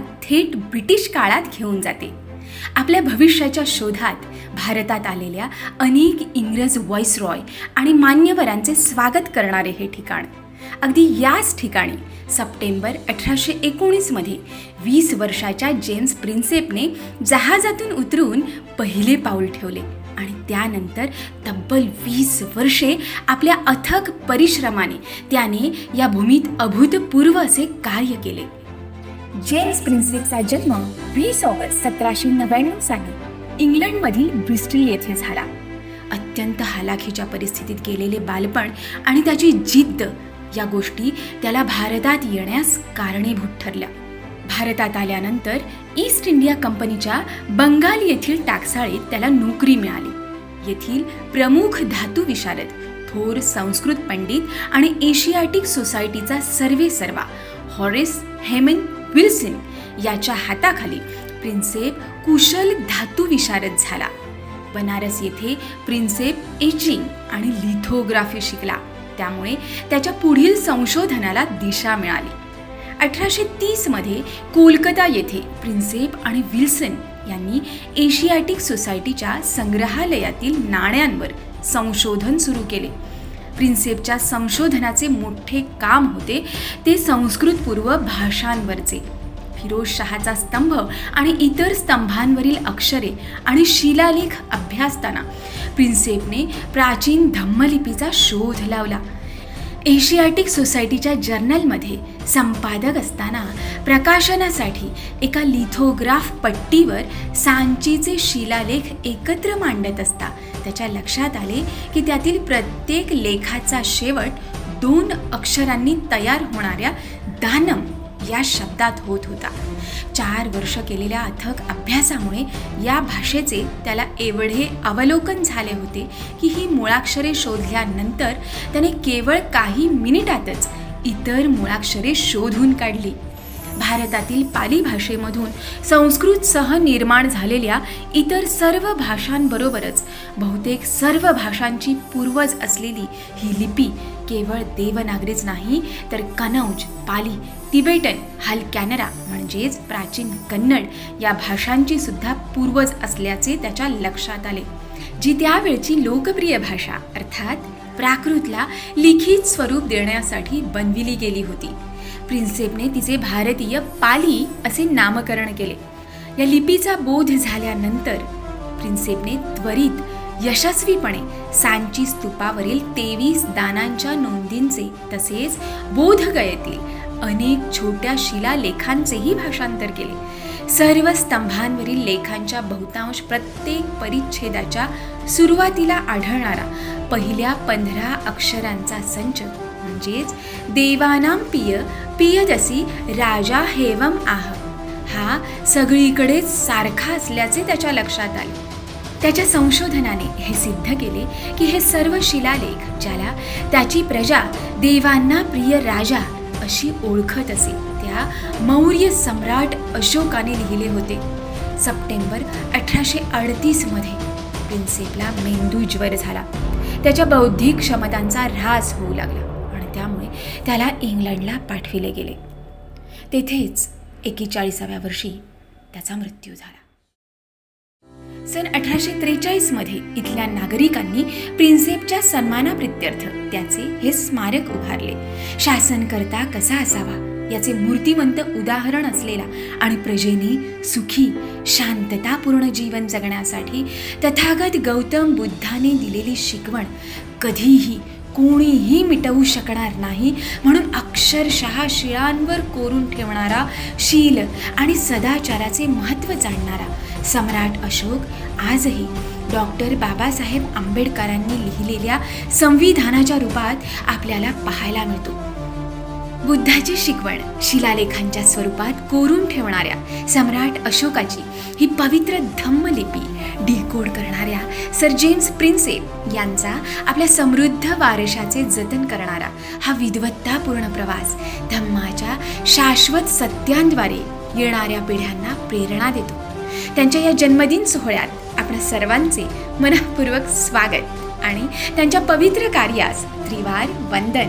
थेट ब्रिटिश काळात घेऊन जाते. आपल्या भविष्याच्या शोधात भारतात आलेल्या अनेक इंग्रज व्हॉइसरॉय आणि मान्यवरांचे स्वागत करणारे हे ठिकाण. अगदी याच ठिकाणी सप्टेंबर अठराशे एकोणीसमध्ये वीस वर्षाच्या जेम्स प्रिन्सेपने जहाजातून उतरून पहिले पाऊल ठेवले आणि त्यानंतर तब्बल वीस वर्षे आपल्या अथक परिश्रमाने त्याने या भूमीत अभूतपूर्व असे कार्य केले. जेम्स प्रिन्सेपचा जन्म वीस ऑगस्ट सतराशे नव्याण्णव साली इंग्लंडमधील ब्रिस्टल येथे झाला. अत्यंत हालाखीच्या परिस्थितीत गेलेले बालपण आणि त्याची जिद्द या गोष्टी त्याला भारतात येण्यास कारणीभूत ठरल्या. भारतात आल्यानंतर ईस्ट इंडिया कंपनीच्या बंगाल येथील टाकसाळीत त्याला नोकरी मिळाली. येथील प्रमुख धातू विशारद थोर संस्कृत पंडित आणि एशियाटिक सोसायटीचा सर्वे सर्वा हॉरिस हेमन विल्सन याच्या हाताखाली प्रिन्सेप कुशल धातू विशारद झाला. बनारस येथे प्रिन्सेप एचिंग आणि लिथोग्राफी शिकला. त्यामुळे त्याच्या पुढील संशोधनाला दिशा मिळाली. अठराशे तीसमध्ये कोलकाता येथे प्रिन्सेप आणि विल्सन यांनी एशियाटिक सोसायटीच्या संग्रहालयातील नाण्यांवर संशोधन सुरू केले. प्रिन्सेपच्या संशोधनाचे मोठे काम होते ते संस्कृतपूर्व भाषांवरचे. फिरोज शहाचा स्तंभ आणि इतर स्तंभांवरील अक्षरे आणि शिलालेख अभ्यासताना प्रिन्सेपने प्राचीन धम्मलिपीचा शोध लावला. एशियाटिक सोसायटीच्या जर्नलमध्ये संपादक असताना प्रकाशनासाठी एका लिथोग्राफ पट्टीवर सांचीचे शिलालेख एकत्र मांडत असता. त्याच्या लक्षात आले की त्यातील प्रत्येक लेखाचा शेवट दोन अक्षरांनी तयार होणाऱ्या दानम या शब्दात होत होता. चार वर्ष केलेल्या अथक अभ्यासामुळे या भाषेचे त्याला एवढे अवलोकन झाले होते की ही मुळाक्षरे शोधल्यानंतर त्याने केवळ काही मिनिटातच इतर मुळाक्षरे शोधून काढली. भारतातील पाली भाषेमधून संस्कृतसह निर्माण झालेल्या इतर सर्व भाषांबरोबरच बहुतेक सर्व भाषांची पूर्वज असलेली ही लिपी केवळ देवनागरीच नाही तर कनौज पाली तिबेटन हल कॅनरा म्हणजेच प्राचीन कन्नड या भाषांची सुद्धा पूर्वज असल्याचे त्याच्या लक्षात आले. जी त्यावेळची लोकप्रिय भाषा अर्थात प्राकृतला लिखित स्वरूप देण्यासाठी बनविली गेली होती. प्रिन्सेपने तिचे भारतीय पाली असे नामकरण केले. या लिपीचा बोध झाल्यानंतर प्रिन्सेपने त्वरित यशस्वीपणे सांची स्तूपावरील तेवीस दानांच्या नोंदींचे तसेच बोधगयेतील अनेक छोट्या शिलालेखांचेही भाषांतर केले. सर्व स्तंभांवरील लेखांच्या बहुतांश प्रत्येक परिच्छेदाच्या सुरुवातीला आढळणारा पहिल्या पंधरा अक्षरांचा संच म्हणजेच देवानाम पिय पियदसी राजा हेवम आह. हा सगळीकडेच सारखा असल्याचे त्याच्या लक्षात आले. त्याच्या संशोधनाने हे सिद्ध केले की हे सर्व शिलालेख ज्याला त्याची प्रजा देवांना प्रिय राजा अशी ओळखत असे त्या मौर्य सम्राट अशोकाने लिहिले होते. सप्टेंबर अठराशे अडतीसमध्ये प्रिन्सेपला मेंदू ज्वर झाला. त्याच्या बौद्धिक क्षमतांचा ऱ्हास होऊ लागला. असल्यामुळे त्याला इंग्लंडला पाठविले गेले. तेथेच एकेचाळीसाव्या वर्षी त्याचा मृत्यू झाला. सन अठराशे त्रेचाळीसमध्ये इथल्या नागरिकांनी प्रिन्सेपच्या सन्मानाप्रित्यर्थ त्याचे हे स्मारक उभारले. शासनकर्ता कसा असावा याचे मूर्तिमंत उदाहरण असलेला आणि प्रजेने सुखी शांततापूर्ण जीवन जगण्यासाठी तथागत गौतम बुद्धाने दिलेली शिकवण कधीही कोणीही मिटवू शकणार नाही. म्हणून अक्षरशः शिळांवर कोरून ठेवणारा शील आणि सदाचाराचे महत्त्व जाणणारा सम्राट अशोक आजही डॉक्टर बाबासाहेब आंबेडकरांनी लिहिलेल्या संविधानाच्या रूपात आपल्याला पाहायला मिळतो. बुद्धाची शिकवण शिलालेखांच्या स्वरूपात कोरून ठेवणाऱ्या सम्राट अशोकाची ही पवित्र धम्मलिपी डिकोड करणाऱ्या सर जेम्स प्रिन्सेप यांचा आपल्या समृद्ध वारशाचे जतन करणारा हा विद्वत्तापूर्ण प्रवास धम्माच्या शाश्वत सत्यांद्वारे येणाऱ्या पिढ्यांना प्रेरणा देतो. त्यांच्या या जन्मदिन सोहळ्यात आपण सर्वांचे मनपूर्वक स्वागत आणि त्यांच्या पवित्र कार्यास त्रिवार वंदन